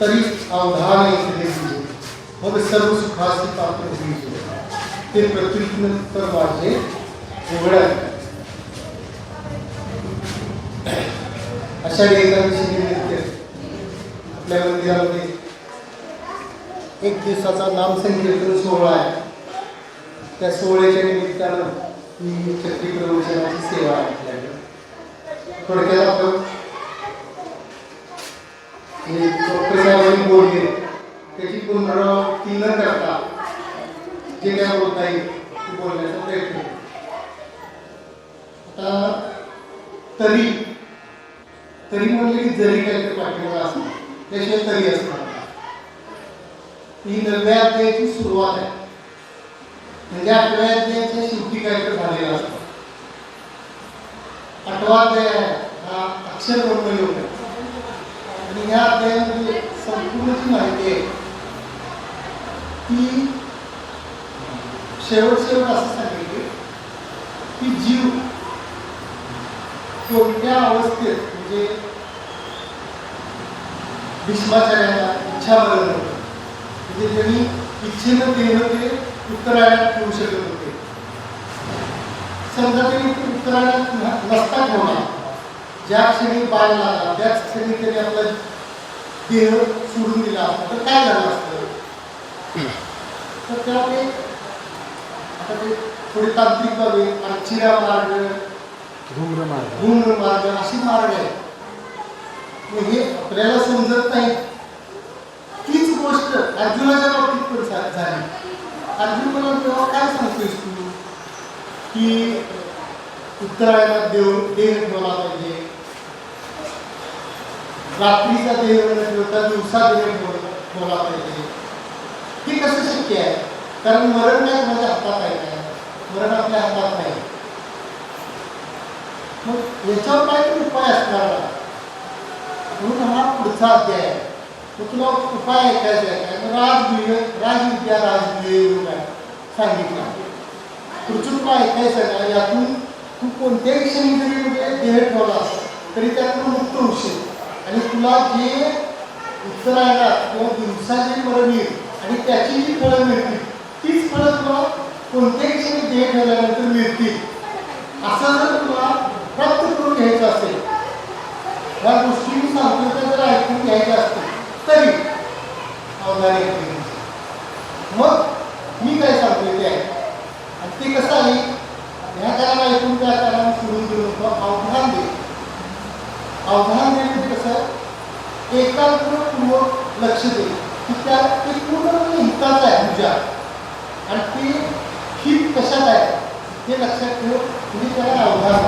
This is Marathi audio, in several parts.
तरी अवधाने इकडे मग सर्व सुखाचे पात्र होईल ते प्रत्युत्तर माझे उघड अशा एकादशी निमित्त आपल्या मंदिरामध्ये एक दिवसाचा नामसंकीर्तन सोहळा आहे. त्या सोहळ्याच्या निमित्तानं मी छत्री प्रवचनाची सेवा आहे. आपल्याकडे थोडक्यात आपण डॉक्टर साहेबांनी बोलले त्याची पुनरावृत्ती न करता जे काय बोलता येईल ते बोलण्याचा प्रयत्न आता तरी तरी म्हणले की जरी तर पाठिंबा असणार त्याशिवाय तरी असणार ही नव्या अध्यायाची सुरुवात आहे. म्हणजे आठव्या अध्यायाच्या शेवटी तर झालेलं असतं. आठवा अध्याय हा अक्षर ब्रह्मयोग आहे. आणि या अध्यायामध्ये संपूर्ण जी माहिती आहे ती शेवट शेवट असं सांगितले की जीव कोणत्या अवस्थेत म्हणजे भीष्माचार्याला इच्छा बदल म्हणजे त्यांनी इच्छेनं देणं ते उत्तरायणात ठेवू शकत होते समजा त्यांनी ते उत्तरायणात नसता ठेवला ज्या क्षणी बाळ लागला त्याच क्षणी त्यांनी आपला देह सोडून दिला असता तर काय झालं असतं? तर त्या ते आता ते थोडे तांत्रिक बाबी आणि चिरा मार्ग धूम्र मार्ग. गुण मार्ग अशी मार्ग आहे मग हे आपल्याला समजत नाही. तीच गोष्ट अर्जुनाच्या बाबतीत पण झाली. अर्जुन मला तेव्हा काय सांगतोयस तू? की उत्तरायणात देव देह ठेवला पाहिजे. रात्रीचा देह ठेवता दिवसा देह ठेवला पाहिजे हे कसं शक्य आहे कारण मरण काय माझ्या हातात आहे काय मरण आपल्या हातात नाही याच्यावर काय तरी उपाय असणार? म्हणून हा पुढचा अध्याय मग तुला उपाय ऐकायचा आहे काय राजविद्या राजगुह्य योग आहे सांगितलं पुढचं तुला ऐकायचं ना यातून तू कोणत्याही क्षणी जरी देह ठेवलास तरी त्यातून मुक्त होशील आणि तुला जे उत्तर उत्तरायणात किंवा दिवसा जे फळं मिळेल आणि त्याची जी फळं मिळतील तीच फळं तुला कोणत्याही क्षणी देह ठेवल्यानंतर मिळतील. असं जर तुला प्राप्त करून घ्यायचं असेल या गोष्टी मी सांगतो त्या जर ऐकून घ्यायच्या असतील तरी अवधान ऐकून घ्यायचं. मग मी काय सांगतोय ते आहे आणि ते कसं आहे ह्या काळाला ऐकून त्या काळाला सोडून देऊ नको अवधान दे अवधान देणं म्हणजे कसं एकाग्रपूर्वक लक्ष दे की त्या ते पूर्णपणे हिताचं आहे तुझ्या आणि ते हित कशात आहे हे लक्षात ठेवून तुम्ही त्याला अवधान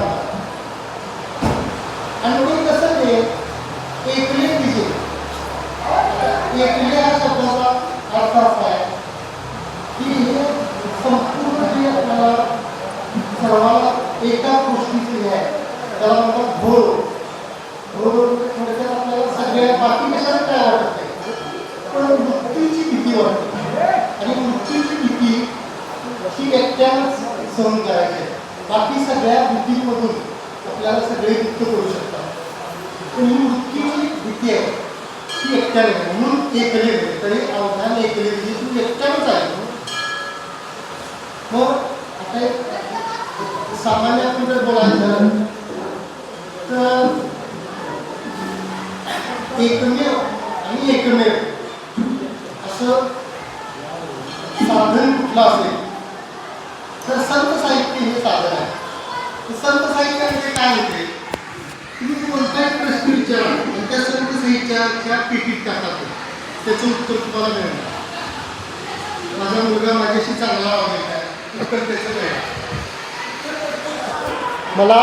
आपल्यालाच सहन करायचे बाकी सगळ्या भीतीमधून आपल्याला सगळे मुक्त करू शकतात. पण ही वृत्तीची म्हणजे भीती आहे. ती एकट्याने म्हणून एकले तरी अवधान एकले म्हणजे तू एकट्यानेच आहे. मग आता एक सामान्य आपण जर बोलायचं तर एकमेव आणि एकमेव असं साधन कुठलं असेल? तर संत साहित्य हे साधन आहे. तर संत साहित्य म्हणजे काय होते? तुम्ही कोणताही प्रश्न विचारा आणि त्या संत साहित्याच्या पेटीत टाकतात त्याचं उत्तर तुम्हाला मिळणार माझा मुलगा माझ्याशी चांगला वागेल काय उत्तर त्याचं मिळणार मला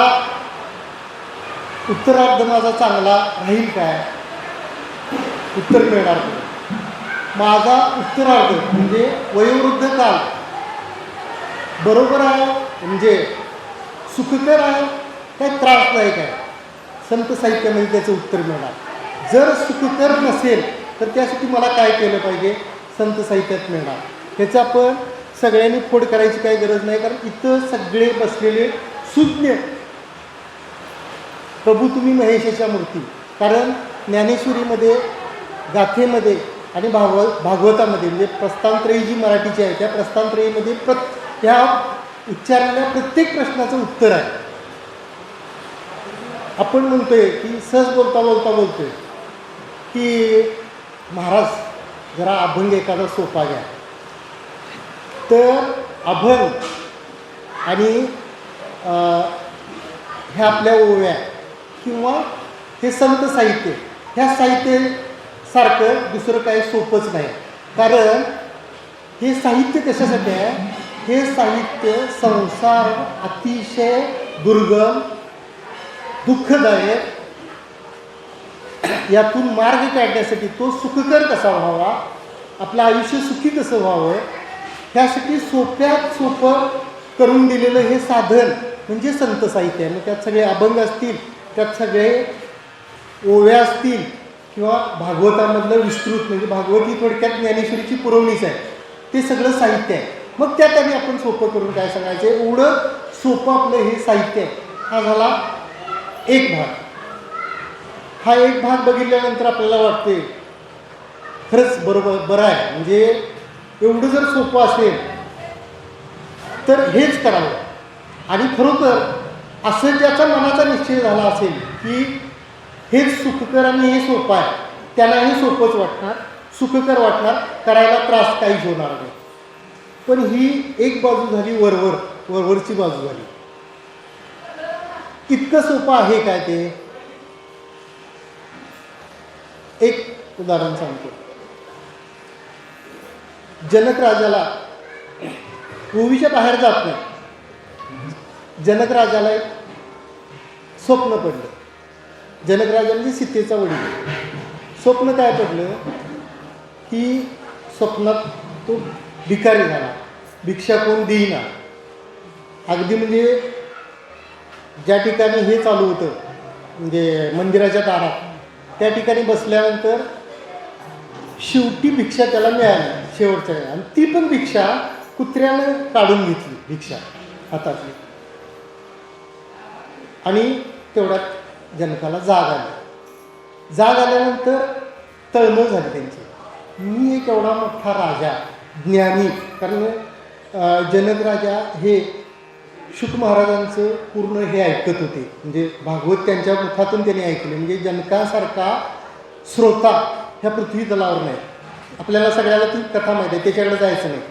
उत्तरार्ध माझा चांगला राहील काय? उत्तर मिळणार माझा उत्तरार्ध म्हणजे वयोवृद्ध काल बरोबर आहे म्हणजे सुखकर आहे काय त्रासदायक आहे. संत साहित्यामध्ये त्याचं उत्तर मिळणार. जर सुखकर नसेल तर त्यासाठी मला काय केलं पाहिजे? संत साहित्यात मिळणार. ह्याचं आपण सगळ्यांनी फोड करायची काही गरज नाही कारण इथं सगळे बसलेले सुज्ञ. प्रभू तुम्ही महेशाच्या मूर्ती. कारण ज्ञानेश्वरीमध्ये गाथेमध्ये आणि भागव भागवतामध्ये म्हणजे प्रस्थानत्रयी जी मराठीची आहे त्या प्रस्तांत्रयीमध्ये प्रत त्या उच्चारलेल्या प्रत्येक प्रश्नाचं उत्तर आहे. आपण म्हणतोय की सहज बोलता बोलता बोलतोय. की महाराज जरा अभंग एखादा सोपा घ्या. तर अभंग आणि ह्या आपल्या ओव्या किंवा हे संत साहित्य ह्या साहित्यासारखं दुसरं काही सोपंच नाही. कारण हे साहित्य कशासाठी आहे? हे साहित्य संसार अतिशय दुर्गम दुःखदायक. यातून मार्ग काढण्यासाठी तो सुखकर कसा व्हावा? आपलं आयुष्य सुखी कसं व्हावं? ह्यासाठी सोप्यात सोपं करून दिलेलं हे साधन म्हणजे संत साहित्य. आहे मग त्यात सगळे अभंग असतील त्यात सगळे ओव्या असतील किंवा भागवतामधलं विस्तृत म्हणजे भागवती थोडक्यात ज्ञानेश्वरीची पुरवणीच आहे. ते सगळं साहित्य आहे. मग त्या त्यांनी आपण सोपं करून काय सांगायचं? एवढं सोपं आपलं हे साहित्य आहे. हा झाला एक भाग. हा एक भाग बघितल्यानंतर आपल्याला वाटते खरंच बरोबर बरं आहे. म्हणजे एवढं जर सोपं असेल तर हेच करावं. आणि खरोखर असं ज्याचा मनाचा निश्चय झाला असेल की हेच सुखकर आणि हे सोपं आहे त्यालाही सोपंच वाटणार सुखकर वाटणार करायला त्रास काहीच होणार नाही. पण ही एक बाजू झाली वरवर वरवरची बाजू झाली. इतकं सोपं आहे काय ते? एक उदाहरण सांगतो. जनक राजाला ओवीच्या बाहेर जात नाही. जनक राजाला एक स्वप्न पडलं. जनक राजा म्हणजे सीतेचा वडील. स्वप्न काय पडलं? की स्वप्नात तो भिकारी झाला. भिक्षा कोण देईना. अगदी म्हणजे ज्या ठिकाणी हे चालू होतं म्हणजे मंदिराच्या दारात त्या ठिकाणी बसल्यानंतर शेवटी भिक्षा त्याला मिळाली शेवटच्या आणि ती पण भिक्षा कुत्र्यानं काढून घेतली भिक्षा हातातली आणि तेवढ्यात जनकाला जाग आली. जाग आल्यानंतर तळमळ झाली त्यांची. मी एक एवढा मोठा राजा ज्ञानी. कारण जनक राजा हे शुक महाराजांचं पूर्ण हे ऐकत होते. म्हणजे भागवत त्यांच्या मुखातून त्यांनी ऐकले. म्हणजे जनकासारखा श्रोता ह्या पृथ्वी तलावर नाही. आपल्याला सगळ्याला ती कथा माहिती आहे. त्याच्याकडे जायचं नाही.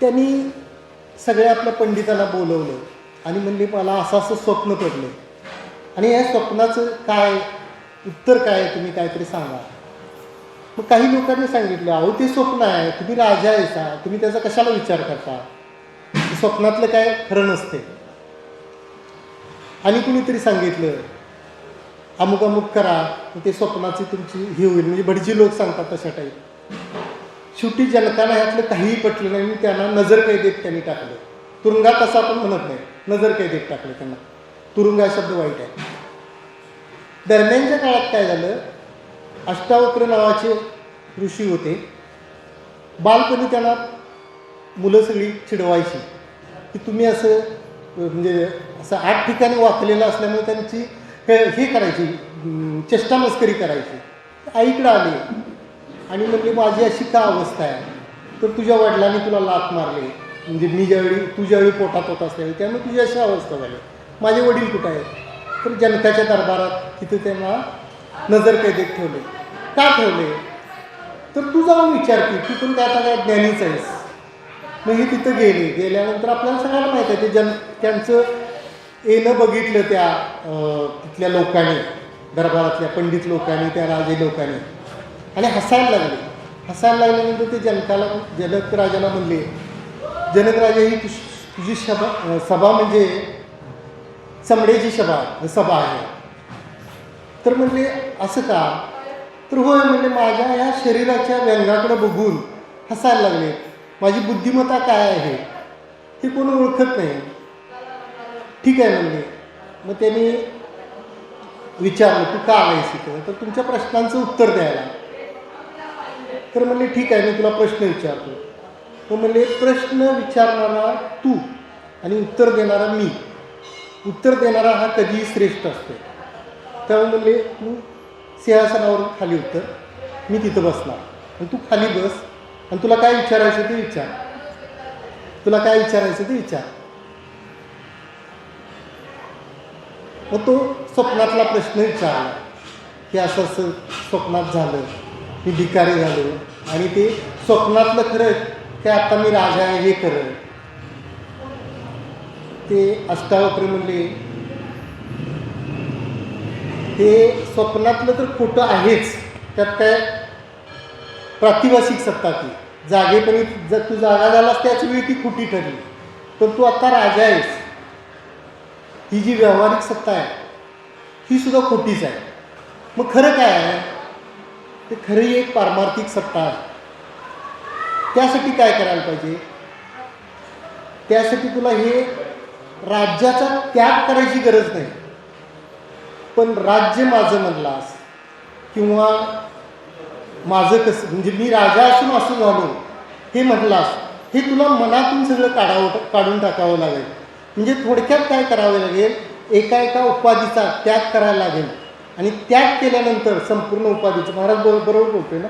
त्यांनी सगळ्या आपल्या पंडितांना बोलवलं. आणि म्हणले मला असं असं स्वप्न पडलं. आणि या स्वप्नाचं काय उत्तर काय आहे? तुम्ही काहीतरी सांगा. मग काही लोकांनी सांगितलं अहो ते स्वप्न आहे. तुम्ही राजा आहेसा तुम्ही त्याचा कशाला विचार करता? स्वप्नातलं काय खरं नसते. आणि कुणीतरी सांगितलं अमुक अमुक करा. ते स्वप्नाची तुमची ही होईल. म्हणजे भटजी लोक सांगतात तशा टाईप. शेवटी जनकाला ह्यातलं काहीही पटलं नाही. आणि त्यांना नजर कैदेत त्यांनी टाकलं. तुरुंगात असं आपण म्हणत नाही. नजर कैदेत टाकलं त्यांना. तुरुंग हा शब्द वाईट आहे. दरम्यानच्या काळात काय झालं? अष्टावक्र नावाचे ऋषी होते. बालपणी त्यांना मुलं सगळी चिडवायची. की तुम्ही असं म्हणजे असं आठ ठिकाणी वाकलेलं असल्यामुळे त्यांची हे हे करायची चेष्टामस्करी चेष्टा मस्करी करायची आईकडं आले. आणि म्हणजे माझी अशी का अवस्था आहे? तर तुझ्या वडिलांनी तुला लात मारले. म्हणजे मी ज्यावेळी तुझ्यावेळी पोटात होत असल्यावेळी त्यामुळे तुझी अशी अवस्था झाली. माझे वडील कुठं आहेत? तर जनकाच्या दरबारात तिथे त्यांना नजर कैदेत ठेवले. का ठेवले? तर तू जाऊन विचार की तिथून पण काय आता काय ज्ञानीच आहेस? मग हे तिथं गेली. गेल्यानंतर आपल्याला सगळ्यांना माहीत आहे ते जन त्यांचं येणं बघितलं त्या तिथल्या लोकांनी दरबारातल्या पंडित लोकांनी त्या राजे लोकांनी. आणि हसायला लागले. हसायला लागल्यानंतर ते जनकाला जनक राजाला म्हणले जनक राजा ही तुझ तुझी सभा सभा म्हणजे चमड्याची सभा सभा आहे. तर म्हणले असं का? तर होय म्हणजे माझ्या ह्या शरीराच्या व्यंगाकडे बघून हसायला लागले. माझी बुद्धिमत्ता काय आहे? हे कोण ओळखत नाही. ठीक आहे म्हणले मग त्यांनी विचारलं तू का आलायस इथं? तर तुमच्या प्रश्नांचं उत्तर द्यायला. तर म्हणले ठीक आहे मी तुला प्रश्न विचारतो. तो म्हणले प्रश्न विचारणारा तू आणि उत्तर देणारा मी. उत्तर देणारा हा कधीही श्रेष्ठ असतो. त्यामुळे म्हणले तू सिंहासनावरून खाली उतर. मी तिथं बसणार. आणि तू खाली बस. आणि तुला काय विचारायचं ते विचार. तुला काय विचारायचं ते विचार. मग तो स्वप्नातला प्रश्न विचारला. की असं असं स्वप्नात झालं. मी भिकारी झालो. आणि ते स्वप्नातलं खरं की आता मी राजा आहे हे खरं. ते अष्टावक्र म्हणले ते स्वप्नातलं तर खोटं आहेच. त्यात काय प्रातिभाषिक सत्ता ती. जागेपणी जर तू जागा झालास त्याच वेळी ती खोटी ठरली? पण तू आता राजा आहेस. ही जी व्यावहारिक सत्ता आहे ही सुद्धा खोटीच आहे. मग खरं काय आहे? ते खरी एक पारमार्थिक सत्ता आहे. त्यासाठी काय करायला पाहिजे? त्यासाठी तुला हे राज्याचा त्याग करायची गरज नाही. पण राज्य माझं म्हणलास किंवा माझं कसं म्हणजे मी राजा असून असं झालो. हे म्हटलास हे तुला मनातून सगळं काढावं काढून टाकावं लागेल. म्हणजे थोडक्यात काय करावं लागेल? एका एका उपाधीचा त्याग करायला लागेल. आणि त्याग केल्यानंतर संपूर्ण उपाधीचं महाराज बरोबर बरोबर बोलतोय ना?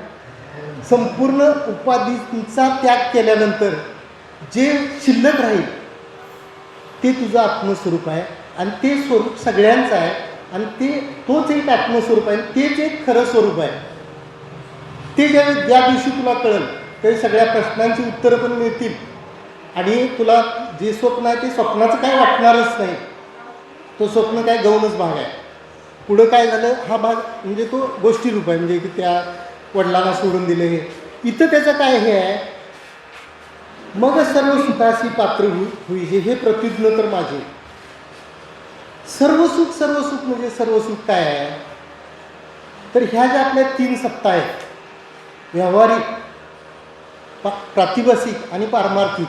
संपूर्ण उपाधीचा त्याग केल्यानंतर जे शिल्लक राहील ते तुझं आत्मस्वरूप आहे. आणि ते स्वरूप सगळ्यांचं आहे. आणि ते तोच एक आत्मस्वरूप आहे. तेच एक खरं स्वरूप आहे. ते ज्यावेळी ज्या दिवशी तुला कळेल तरी सगळ्या प्रश्नांची उत्तरं पण मिळतील. आणि तुला जे स्वप्न आहे ते स्वप्नाचं काय वाटणारच नाही. तो स्वप्न काय गौणच भाग आहे. पुढं काय झालं हा भाग म्हणजे तो गोष्टी रूप आहे. म्हणजे की त्या वडिलांना सोडून दिले इथं त्याचं काय हे आहे? मग सर्व सुखाशी पात्र होई हे हे प्रतिज्ञ तर माझे. सर्व सुख सर्व सुख म्हणजे सर्व सुख काय आहे? तर ह्या ज्या आपल्या तीन सत्ता आहेत व्यावहारिक पा आणि पारमार्थिक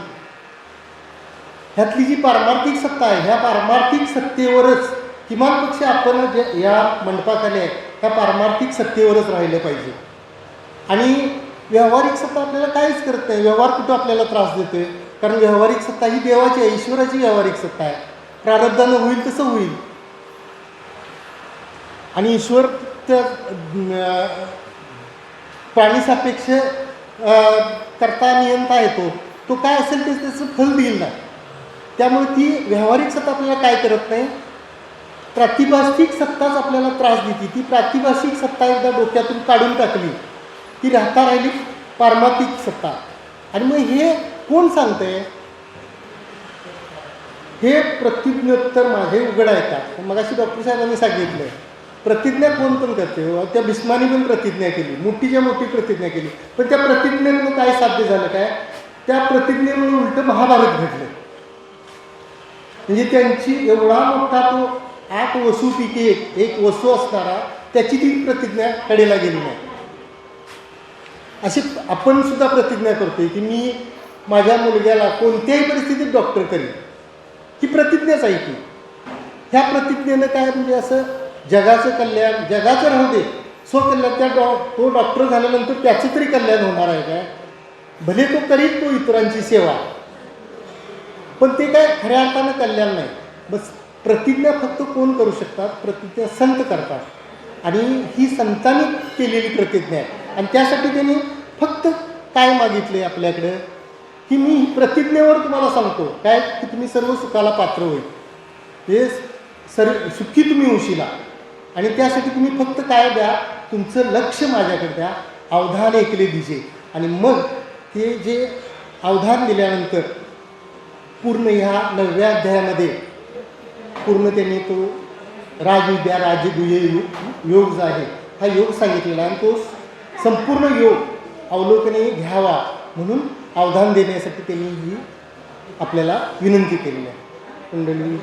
ह्यातली जी पारमार्थिक सत्ता आहे ह्या पारमार्थिक सत्तेवरच किमान पक्ष आपण जे या मंडपाखाली आहे ह्या पारमार्थिक सत्तेवरच राहिलं पाहिजे. आणि व्यावहारिक सत्ता आपल्याला काहीच करत नाही. व्यवहार कुठं आपल्याला त्रास देतोय? कारण व्यावहारिक सत्ता ही देवाची आहे ईश्वराची व्यावहारिक सत्ता आहे. प्रारब्धानं होईल तसं होईल. आणि ईश्वर त्या प्राणीसापेक्ष करता नियंता येतो तो. काय असेल ते त्याचं फल देईल ना. त्यामुळे ती व्यावहारिक सत्ता आपल्याला काय करत नाही? प्रातिभाषिक सत्ताच आपल्याला त्रास देते. ती प्रातिभाषिक सत्ता एकदा डोक्यातून काढून टाकली ती राहता राहिली पारमातिक सत्ता. आणि मग हे कोण सांगतंय? हे प्रतिज्ञोत्तर माझे उघड आहे का? मग अशी डॉक्टर साहेबांनी सांगितलं. प्रतिज्ञा कोण पण करते हो. त्या भीष्माने पण प्रतिज्ञा केली. मोठीच्या मोठी प्रतिज्ञा केली. पण त्या प्रतिज्ञेमुळे काय साध्य झालं काय? त्या प्रतिज्ञेमुळे उलट महाभारत घडलं. म्हणजे त्यांची एवढा मोठा तो आठ वसूपैकी एक एक वसू असणारा त्याची ती प्रतिज्ञा कडेला गेली नाही. अशी आपण सुद्धा प्रतिज्ञा करतोय की मी माझ्या मुलग्याला कोणत्याही परिस्थितीत डॉक्टर करीन. ही प्रतिज्ञाच आहे की ह्या प्रतिज्ञेनं काय म्हणजे असं जगाचं कल्याण जगाचं राहू दे स्वकल्याण. त्या डॉ तो डॉक्टर झाल्यानंतर त्याचं तरी कल्याण होणार आहे काय? भले तो करीत तो इतरांची सेवा पण ते काय खऱ्या अर्थानं कल्याण नाही. बस प्रतिज्ञा फक्त कोण करू शकतात? प्रतिज्ञा संत करतात. आणि ही संतांनी केलेली प्रतिज्ञा आहे. आणि त्यासाठी त्यांनी फक्त काय मागितले आपल्याकडं? की मी प्रतिज्ञेवर तुम्हाला सांगतो. काय? की तुम्ही सर्व सुखाला पात्र होईल. हे सर सुखी तुम्ही होशीला आणि त्यासाठी तुम्ही फक्त काय द्या? तुमचं लक्ष माझ्याकडे द्या. अवधान ऐकले दिजे. आणि मग ते जे अवधान दिल्यानंतर पूर्ण ह्या नवव्या अध्यायामध्ये पूर्ण त्यांनी तो राजविद्या राजगुह्य योग योग जो आहे हा योग सांगितलेला आणि तो संपूर्ण योग अवलोकने घ्यावा. म्हणून अवधान देण्यासाठी त्यांनी ही आपल्याला विनंती केलेली आहे. कुंडली